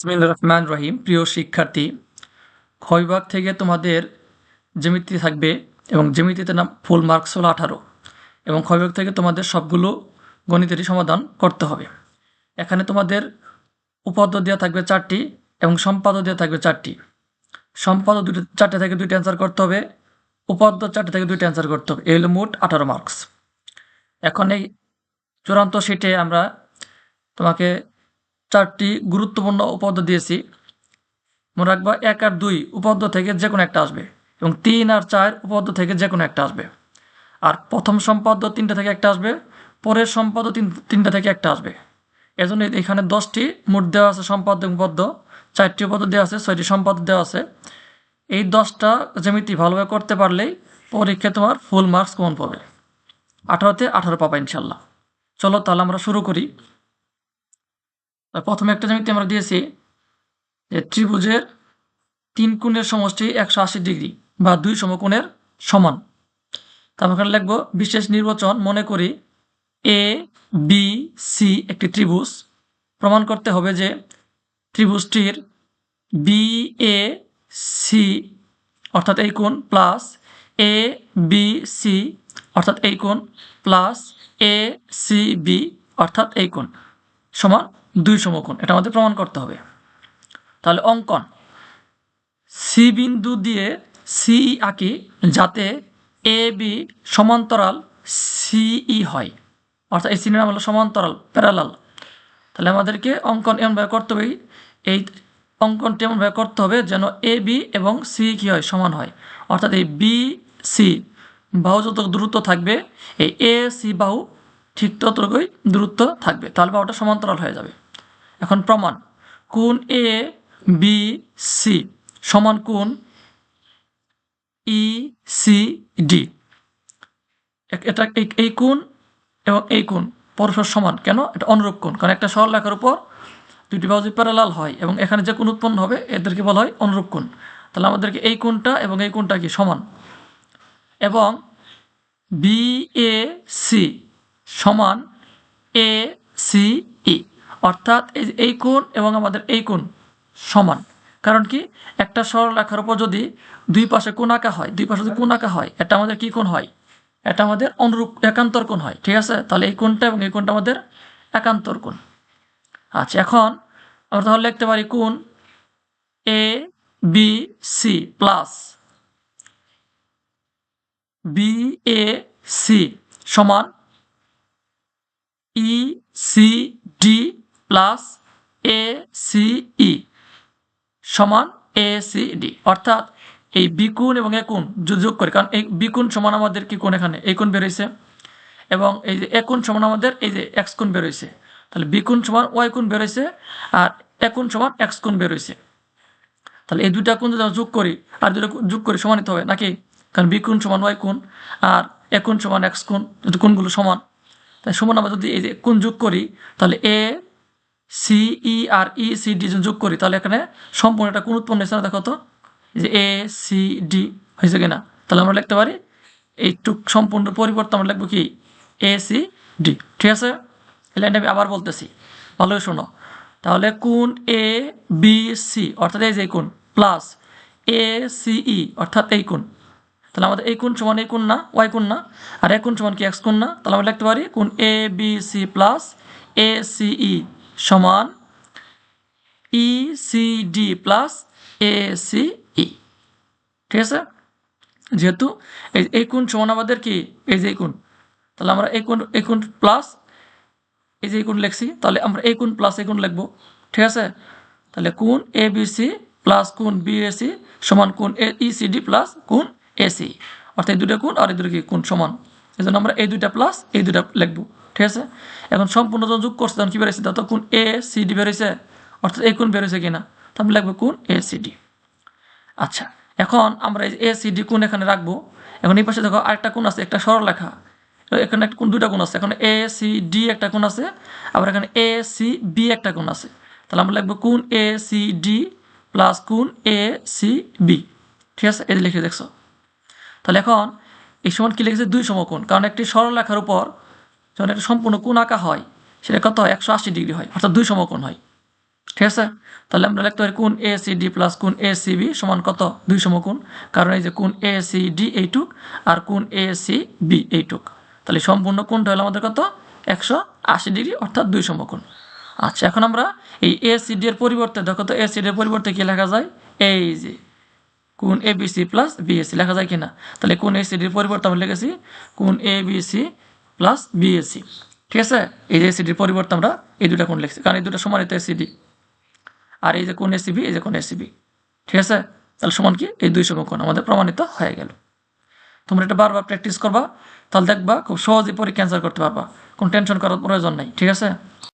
বিসমিল্লাহ রহমান রহিম। প্রিয় শিক্ষার্থী খ বিভাগ থেকে তোমাদের জ্যামিতি থাকবে এবং জ্যামিতিতে নাম ফুল মার্কস হলো আঠারো এবং খ বিভাগ থেকে তোমাদের সবগুলো গণিতেরই সমাধান করতে হবে। এখানে তোমাদের উপাদ্য দেওয়া থাকবে চারটি এবং সম্পাদ্য দেওয়া থাকবে চারটি। সম্পাদ্য দুটো, চারটে থেকে দুইটা অ্যান্সার করতে হবে উপাদ্য চারটে থেকে দুইটা অ্যান্সার করতে হবে। এই মোট আঠারো মার্কস এখন এই চূড়ান্ত শিটে আমরা তোমাকে চারটি গুরুত্বপূর্ণ উপপাদ্য দিয়েছি। মনে রাখবা, এক আর দুই উপপাদ্য থেকে যে কোনো একটা আসবে এবং তিন আর চার উপপাদ্য থেকে যে কোনো একটা আসবে। আর প্রথম সম্পাদ্য তিনটা থেকে একটা আসবে, পরের সম্পাদ্য তিন, তিনটা থেকে একটা আসবে। এজন্য এখানে দশটি মোট দেওয়া আছে সম্পাদ্য এবং পদ্য চারটি উপপাদ্য দেওয়া আছে, ছয়টি সম্পাদ্য দেওয়া আছে। এই দশটা জ্যামিতি ভালোভাবে করতে পারলেই পরীক্ষায় তোমার ফুল মার্কস কমন পাবে। আঠারোতে আঠারো পাবা ইনশাল্লাহ। চলো তাহলে আমরা শুরু করি। প্রথমে একটা জ্যামিতি আমরা দিয়েছি যে ত্রিভুজের তিন কোণের সমষ্টি একশো আশি ডিগ্রি বা দুই সমকোণের সমান। তারপর এখানে লিখব, বিশেষ নির্বাচন মনে করি এ বি সি একটি ত্রিভুজ। প্রমাণ করতে হবে যে ত্রিভুজটির বি এ সি অর্থাৎ এই কোণ প্লাস এ বি সি অর্থাৎ এই কোণ প্লাস এ সি বি অর্থাৎ এই কোণ সমান দুই সমকোণ, এটা আমাদের প্রমাণ করতে হবে। তাহলে অঙ্কন। সি বিন্দু দিয়ে সি আঁকি যাতে এ বি সমান্তরাল সিই হয়। অর্থাৎ এই সিনের নাম হলো সমান্তরাল প্যারালাল তাহলে আমাদেরকে অঙ্কন এমনভাবে করতে হবে, এই অঙ্কনটি এমনভাবে করতে হবে যেন এ বি এবং সি কী হয়, সমান হয়। অর্থাৎ এই বি সি বাহু যত দূরত্ব থাকবে, এই এ সি বাহু ঠিক ততটুকুই দূরত্ব থাকবে, তাহলে বাহুটা সমান্তরাল হয়ে যাবে। এখন প্রমাণ কোন এ বি সি সমান কোন ই সি ডি এটা এই কোণ এবং এই কোণ পরস্পর সমান, কেন? এটা অনুরূপ কোণ, কারণ একটা সরল লেখার উপর দুটি যদি প্যারালাল হয় এবং এখানে যে কোণ উৎপন্ন হবে, এদেরকে বলা হয় অনুরূপ কোণ। তাহলে আমাদেরকে এই কোণটা এবং এই কোণটা কি সমান? এবং বি এ সি সমান এ, সি, ই। অর্থাৎ এই কোণ এবং আমাদের এই কোণ সমান। কারণ কি? একটা সরল রেখার উপর যদি দুই পাশে কোণ আঁকা হয়, দুই পাশে যদি কোণ আঁকা হয়, এটা আমাদের কি কোণ হয়? এটা আমাদের অনুরূপ একান্তর কোণ হয়, ঠিক আছে? তাহলে এই কোণটা এবং এই কোণটা আমাদের একান্তর কোণ। আচ্ছা এখন আমরা তাহলে লিখতে পারি কোণ A, B, C plus B, A, C সমান E, C, D plus A, C, E সমান এ, সি, ডি। অর্থাৎ এই বিকুণ এবং একুণ যোগ করে, কারণ এই বিকুণ সমান আমাদের কি কোন এখানে? এই কোণ বেরোইছে এবং এই যে একুণ সমান আমাদের এই যে এক্স কোণ বেরোইছে তাহলে বিকুণ সমান ওয়াই কোণ বেরোইছে আর একুণ সমান এক্স কোণ বেরোইছে তাহলে এই দুইটা কোণ যদি আমরা যোগ করি, আর দুটো যোগ করি সমানিত হবে, নাকি? কারণ বিকুণ সমান ওয়াই কোণ আর একুণ সমান এক্স কোণ যদি কোণগুলো সমান। তাই সমান আমরা যদি এই যে কোণ যোগ করি, তাহলে এ সি ই আর ই সি ডি যোগ করি, তাহলে এখানে সম্পূর্ণ একটা কোন উৎপন্ন হয়েছে দেখো তো? যে এ সি ডি হয়েছে কিনা? তাহলে আমরা লিখতে পারি, এইটুক সম্পূর্ণ পরিবর্তন আমরা লিখব কি? এ সি ডি ঠিক আছে? লাইনটা আমি আবার বলতেছি। ভালো শোনো। তাহলে কোন এ বি সি অর্থাৎ এই যে কোন প্লাস এ সি ই অর্থাৎ এই কোন। তাহলে আমাদের এই কোণ সমান এই কোণ না ওয়াই কোণ না, আর এক কোণ সমান কি এক্স কোণ না, তাহলে আমরা লিখতে পারি কোণ A B C plus A C E সমান E C D plus A C E ঠিক আছে? যেহেতু এই এই কোণ সমান আমাদের কি? এই যে এই কোণ তাহলে আমরা এই কোণ এই কোণ প্লাস এই যে এই কোণ লিখছি, তাহলে আমরা এই কোণ প্লাস এই কোণ লিখব। ঠিক আছে? তাহলে কোণ এ বি সি প্লাস কোণ বি এ সি সমান কোণ A E C D plus কোণ এসি অর্থাৎ এই দুটো কোণ আর এই দুটো কি কোণ সমান? এই জন্য আমরা এই দুইটা প্লাস এই দুটা লিখব। ঠিক আছে? এখন সম্পূর্ণ যখন যোগ করছে, তখন কী বেরোছে তত কোণ এ সি ডি অর্থাৎ এই কোণ বেরোছে কিনা? তো আমরা লিখব কোণ এ সি ডি আচ্ছা এখন আমরা এই এ সি ডি কোণ এখানে রাখব। এখন এই পাশে দেখো আরেকটা কোণ আছে, একটা সরল লেখা এখানে একটা কোণ, দুইটা কোণ আছে। এখন এ সি ডি একটা কোণ আছে, আবার এখানে এ সি বি একটা কোণ আছে। তাহলে আমরা লিখব কোণ এ সি ডি প্লাস কোণ এ সি বি ঠিক আছে? এই লিখে দেখছ। তাহলে এখন এই সমান কী লিখেছে? দুই সমকোণ। কারণ একটি সরল রেখার উপর যখন একটা সম্পূর্ণ কোণ আঁকা হয়, সেটা কত একশো আশি ডিগ্রি হয়। অর্থাৎ দুই সমকোণ হয়। ঠিক আছে? তাহলে আমরা লিখতে পারি কোন এ সি ডি প্লাস কোন এ সি বি সমান কত? দুই সমকোণ। কারণ এই যে কোন এ সি ডি এইটুক আর কোন এ সি বি এইটুক। তাহলে সম্পূর্ণ কোণটা হলো আমাদের কত? একশো আশি ডিগ্রি, অর্থাৎ দুই সমকোণ। আচ্ছা এখন আমরা এই এ সি ডি এর পরিবর্তে, দেখো তো এ সি ডি এর পরিবর্তে কী লেখা যায়? এই যে কোন A B C plus BSC লেখা যায় কিনা? তাহলে কোন এ সিডির পরিবর্তে আমরা লিখেছি। কোন A B C plus BSC ঠিক আছে? এই যে এসিডির পরিবর্তে আমরা এই দুটা কোন লিখছি? কারণ এই দুটা সমান সমানিত এসিডি আর এই যে কোন এসিবি এই যে কোন এসিবি ঠিক আছে? তাহলে সমান কি? এই দুই সমকোণ আমাদের প্রমাণিত হয়ে গেল। তোমরা এটা বারবার প্র্যাকটিস করবা, তাহলে দেখবা খুব সহজেই পরীক্ষা অ্যান্সার করতে পারবা। কোনো টেনশন করার প্রয়োজন নাই। ঠিক আছে?